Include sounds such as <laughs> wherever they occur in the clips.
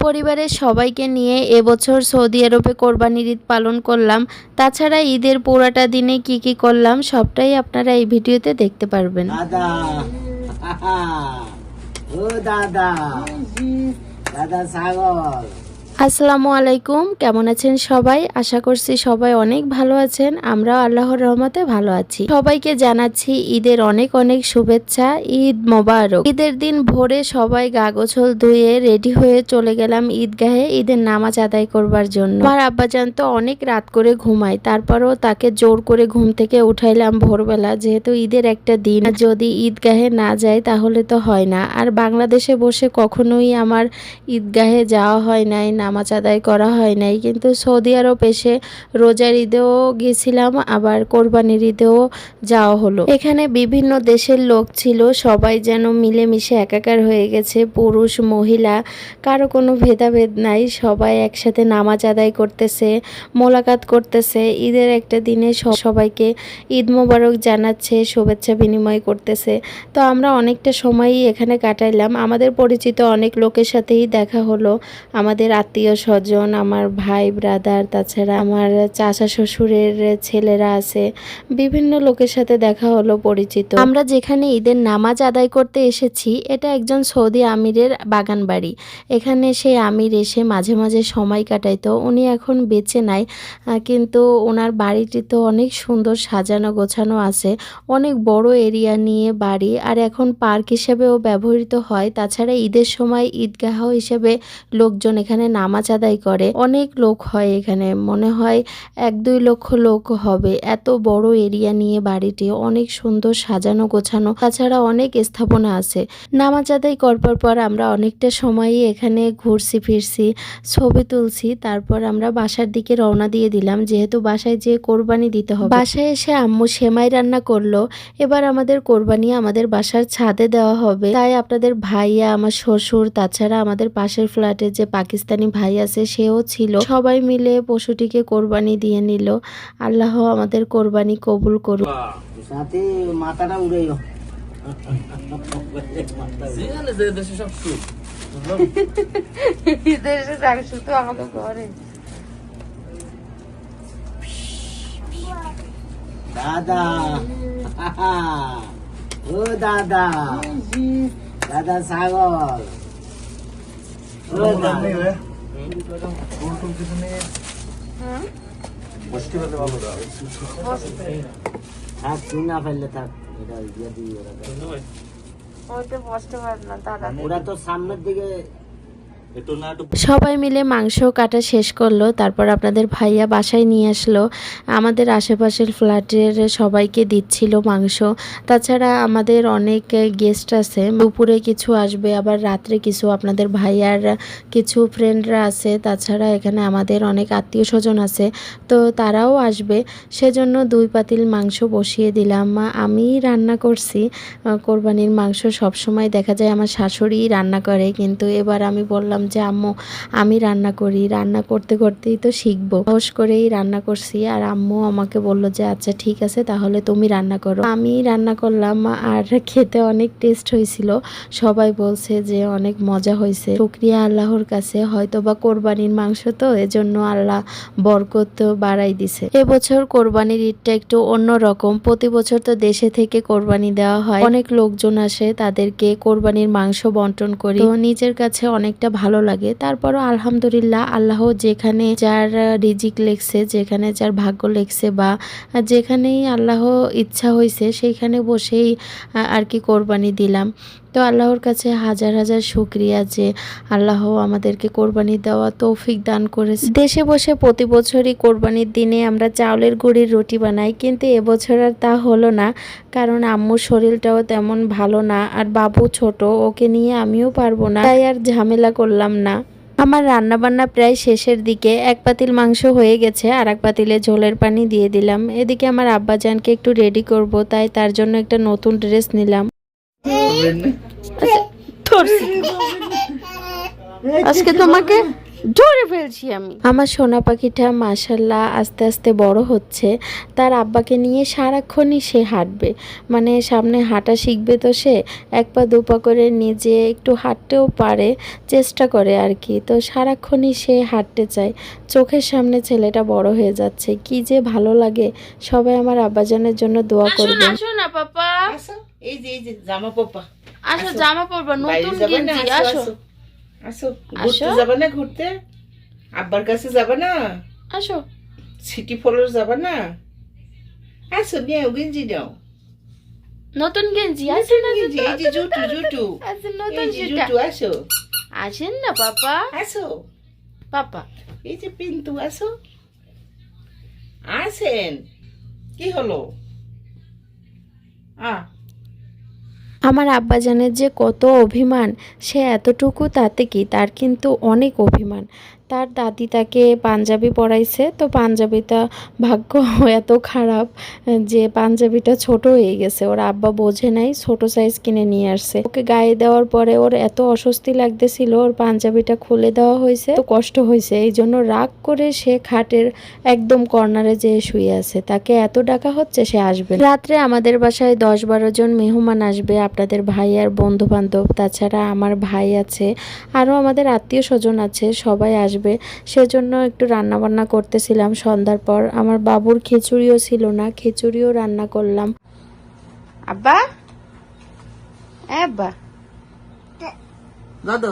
পরিবারের সবাইকে নিয়ে এবছর সৌদি আরবে কোরবানির ঈদ পালন করলাম। তাছাড়া ঈদের পুরাটা দিনে কি কি করলাম সবটাই আপনারা এই ভিডিওতে দেখতে পারবেন। দাদা <laughs> ও দাদা। দাদা ছাগল। আসসালামু আলাইকুম, কেমন আছেন সবাই? আশা করছি সবাই অনেক ভালো আছেন, আমরাও আল্লাহর রহমতে ভালো আছি। সবাইকে জানাচ্ছি ঈদের অনেক অনেক শুভেচ্ছা, ঈদ মোবারক। ঈদের দিন ভোরে সবাই গা গোছল ধুয়ে রেডি হয়ে চলে গেলাম ঈদগাহে ঈদের নামাজ আদায় করবার জন্য। আমার আব্বাজান তো অনেক রাত করে ঘুমায়, তারপরও তাকে জোর করে ঘুম থেকে উঠাইলাম ভোরবেলা, যেহেতু ঈদের একটা দিন। যদি ঈদগাহে না যায় তাহলে তো হয় না। আর বাংলাদেশে বসে কখনোই আমার ঈদগাহে যাওয়া হয় নাই নামাজ আদায় করা হয় নাই। কিন্তু সৌদি আরব এসে রোজার ঈদেও গেছিলাম, আবার কোরবানির ঈদেও যাওয়া হলো। এখানে বিভিন্ন দেশের লোক ছিল, সবাই যেন মিলেমিশে একাকার হয়ে গেছে, পুরুষ, মহিলা, কারও কোনো ভেদাভেদ নাই, সবাই একসাথে নামাজ আদায় করতেছে, মোলাকাত করতেছে। ঈদের একটা দিনে সবাইকে ঈদ মোবারক জানাচ্ছে, শুভেচ্ছা বিনিময় করতেছে। তো আমরা অনেকটা সময়ই এখানে কাটাইলাম। আমাদের পরিচিত অনেক লোকের সাথেই দেখা হলো। আমাদের আত্মীয় স্বজন, আমার ভাই ব্রাদার তাছাড়া আমার চাচা শ্বশুরের ছেলেরা আছে। বিভিন্ন লোকের সাথে দেখা হলো, পরিচিত। আমরা যেখানে ঈদের নামাজ আদায় করতে এসেছি, এটা একজন সৌদি আমিরের বাগান বাড়ি। এখানে সেই আমির এসে মাঝে মাঝে সময় কাটাইতো। উনি এখন বেঁচে নাই কিন্তু ওনার বাড়িটি তো অনেক সুন্দর সাজানো গোছানো আছে। অনেক বড় এরিয়া নিয়ে বাড়ি, আর এখন পার্ক হিসেবেও ব্যবহৃত হয়। তাছাড়া ঈদের সময় ঈদগাহ হিসেবে লোকজন এখানে নামাজ আদায় করে। অনেক লোক হয় এখানে। মনে হয় এক দুই লক্ষ লোক হবে। এত বড় এরিয়া নিয়ে বাড়িটি অনেক সুন্দর সাজানো গোছানো। তাছাড়া অনেক স্থাপনা আছে। নামাজ আদায় করবার পর আমরা অনেকটা সময়ই এখানে ঘুরছি, ফিরছি, ছবি তুলছি। তারপর আমরা বাসার দিকে রওনা দিয়ে দিলাম। যেহেতু বাসায় যে কোরবানি দিতে হবে। বাসায় এসে আম্মু সেমাই রান্না করল। এবার আমাদের কোরবানি আমাদের বাসার ছাদে দেওয়া হবে। তাই আপনাদের ভাইয়া, আমার শ্বশুর, তাছাড়া আমাদের পাশের ফ্ল্যাটে যে পাকিস্তানি ভাই আছে সেও ছিল। সবাই মিলে পশুটিকে কোরবানি দিয়ে নিল। আল্লাহ আমাদের কোরবানি কবুল করুন সাথে মাথাটা উড়েও দাদা। ও দাদা। দাদা ছাগল। ও দাদা। থাক তুই না ফেললে থাক এটা ইয়ে দিয়ে ওরা দাদা ওরা তো সামনের দিকে সবাই মিলে মাংস কাটা শেষ করল, তারপর আপনাদের ভাইয়া বাসায় নিয়ে আসলো। আমাদের আশেপাশের ফ্ল্যাটের সবাইকে দিচ্ছিল মাংস। তাছাড়া আমাদের অনেক গেস্ট আছে। দুপুরে কিছু আসবে, আবার রাত্রে কিছু আপনাদের ভাইয়ার কিছু ফ্রেন্ডরা আছে। তাছাড়া এখানে আমাদের অনেক আত্মীয় স্বজন আছে, তো তারাও আসবে। সেজন্য দুই পাতিল মাংস বসিয়ে দিলাম। আমি রান্না করছি। কোরবানির মাংস সবসময় দেখা যায় আমার শাশুড়ি রান্না করে, কিন্তু এবার আমি বললাম যে, আম্মু, আমি রান্না করি। রান্না করতে করতেই তো শিখব। সাহস করেই রান্না করছি আর আম্মু আমাকে বলল যে আচ্ছা ঠিক আছে, তাহলে তুমি রান্না করো। আমি রান্না করলাম আর খেতে অনেক টেস্ট হয়েছিল। সবাই বলছে যে, অনেক মজা হয়েছে। শুক্রিয়া আল্লাহর কাছে হয়তো বা কোরবানির মাংস তো এজন্য আল্লাহ বরকত বাড়াই দিছে। এবছর কোরবানির ঈদটা একটু অন্য রকম প্রতি বছর তো দেশে থেকে কোরবানি দেওয়া হয়। অনেক লোকজন আসে, তাদেরকে কোরবানির মাংস বন্টন করি। নিজের কাছে অনেকটা ভালো লাগে। তারপরও আলহামদুলিল্লাহ আল্লাহ যেখানে যার রিজিক লেখছে, যেখানে যার ভাগ্য লেখছে বা যেখানেই আল্লাহ ইচ্ছা হয়েছে সেইখানে বসেই আর কি কোরবানি দিলাম। তো আল্লাহর কাছে হাজার হাজার শুক্রিয়া যে আল্লাহ আমাদেরকে কোরবানি দেওয়া তৌফিক দান করেছে। দেশে বসে প্রতি বছরই কোরবানির দিনে আমরা চাউলের গুঁড়ির রুটি বানাই, কিন্তু এবছর আর তা হলো না, কারণ আম্মুর শরীরটাও তেমন ভালো না আর বাবু ছোট, ওকে নিয়ে আমিও পারব না, তাই আর ঝামেলা করলাম না। আমার রান্নাবান্না প্রায় শেষের দিকে, এক পাতিল মাংস হয়ে গেছে আর এক পাতিলে ঝোলের পানি দিয়ে দিলাম। এদিকে আমার আব্বাজানকে একটু রেডি করব, তাই তার জন্য একটা নতুন ড্রেস নিলাম। আজকে তোমাকে ধরে ফেলছি আমি। আমার সোনা পাখিটা মাসাল্লাহ আস্তে আস্তে বড় হচ্ছে। তার আব্বাকে নিয়ে সারাক্ষণই সে হাঁটবে। মানে সামনে হাঁটা শিখবে তো সে এক পা দু পা করে নিজে একটু হাঁটতেও পারে চেষ্টা করে আর কি। তো সারাক্ষণই সে হাঁটতে চায়। চোখের সামনে ছেলেটা বড় হয়ে যাচ্ছে। কি যে ভালো লাগে। সবাই আমার আব্বাজানের জন্য দোয়া করবে না পাপা এই যে এই যে জামা পাপা। আসো জামা পরবা নতুন গেঞ্জি আসো আসো আসো। আসো। আসো। ঘুরতে যাবে না ঘুরতে? আব্বার কাছে যাবে না? আসো। সিটি ফলোর যাবে না? আসো নিয়ে গেঞ্জি নাও। নতুন গেঞ্জি আছে না গেঞ্জি এই যে জুটু জুটু। আছে নতুন জুটু আসো। আসেন না পাপা। আসো। পাপা। এই যে পিন্টু আসো। আসেন। কি হলো? আ আমার আব্বাজানের যে কত অভিমান সে এতটুকু তাতে কি? তার কিন্তু অনেক অভিমান। তার দাদি তাকে পাঞ্জাবি পরাইছে। তো পাঞ্জাবিটা ভাগ্য <laughs> এত খারাপ যে পাঞ্জাবিটা ছোট হয়ে গেছে। ওর আব্বা বোঝে নাই, ছোট সাইজ কিনে নিয়ে আসছে। ওকে গায়ে দেওয়ার পরে ওর এত অস্বস্তি লাগতেছিল, ওর পাঞ্জাবিটা খুলে দেওয়া হয়েছে। তো কষ্ট হয়েছে এই জন্য রাগ করে সে খাটের একদম কর্নারে যেয়ে শুয়ে আছে। তাকে এত ডাকা হচ্ছে, সে আসবে রাত্রে আমাদের বাসায় দশ বারো জন মেহমান আসবে, আপনাদের ভাই আর বন্ধু বান্ধব তাছাড়া আমার ভাই আছে, আরও আমাদের আত্মীয় স্বজন আছে, সবাই আসবে। সেজন্য একটু রান্না বান্না করতেছিলাম সন্ধ্যার পর। আমার বাবুর খিচুড়িও ছিল না খিচুড়িও রান্না করলাম। আব্বা? আব্বা। গদ।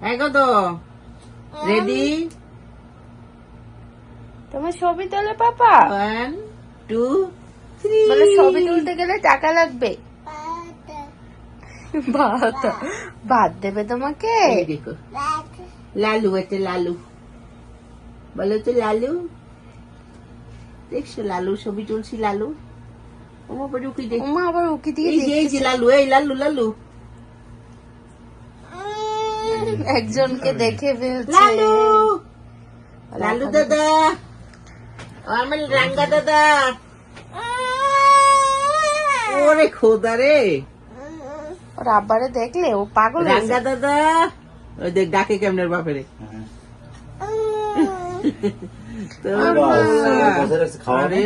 হ্যাঁ গদ। রেডি তোমার ছবি তোলে পাপা। ওয়ান টু থ্রি বলে ছবি তুলতে গেলে টাকা লাগবে। ভাত ভাত দেবে তোমাকে। দেখো। লালু এটা লালু বলো তো লালু দেখছ লালু ছবি তুলছি লালু ওমা বড় উকি দেখ উমা আবার উকি দিয়ে এই যে এই যে লালু এই লালু লালু একজনকে দেখে ফেলছে লালু লালু দাদা আমার রাঙ্গা দাদা ওরে খোদা রে ওর আব্বারে দেখলে ও পাগল রাঙ্গা দাদা ওই দেখ ডাকে কেমনের বাপেরে? আরে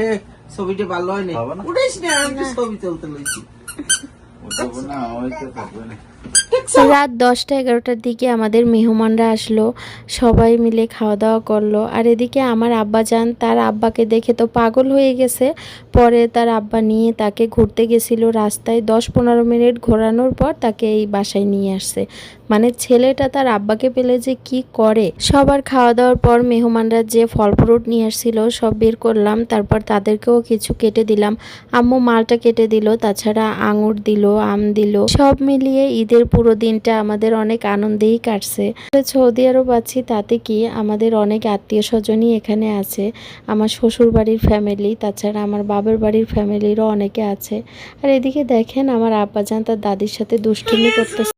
ছবিটা ভালো হয়নি। উঠিস না আমি ছবি তুলতে লইছি। রাত দশটা এগারোটার দিকে আমাদের মেহমানরা আসলো, সবাই মিলে খাওয়া দাওয়া করল। আর এদিকে আমার আব্বা যান তার আব্বাকে দেখে তো পাগল হয়ে গেছে। পরে তার আব্বা নিয়ে তাকে ঘুরতে গেছিল রাস্তায় দশ পনেরো মিনিট ঘোরানোর পর তাকে এই বাসায় নিয়ে আসছে। মানে ছেলেটা তার আব্বাকে পেলে যে কি করে। সবার খাওয়া দাওয়ার পর মেহমানরা যে ফল ফ্রুট নিয়ে আসছিল সব বের করলাম, তারপর তাদেরকেও কিছু কেটে দিলাম। আম্মু মালটা কেটে দিল, তাছাড়া আঙুর দিল, আম দিল, সব মিলিয়ে ঈদের পুরো দিনটা আমাদের অনেক আনন্দেই কাটছে। সৌদি আরব আছি, তাতে কি আমাদের অনেক আত্মীয় স্বজনই এখানে আছে। আমার শ্বশুর বাড়ির ফ্যামিলি তাছাড়া আমার বাবার বাড়ির ফ্যামিলিরও অনেকে আছে। আর এদিকে দেখেন, আমার আব্বাজান তার দাদির সাথে দুষ্টুমি করতেছে।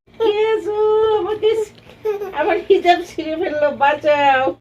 আমার হিজাব ছিঁড়ে ফেলল, বাঁচাও।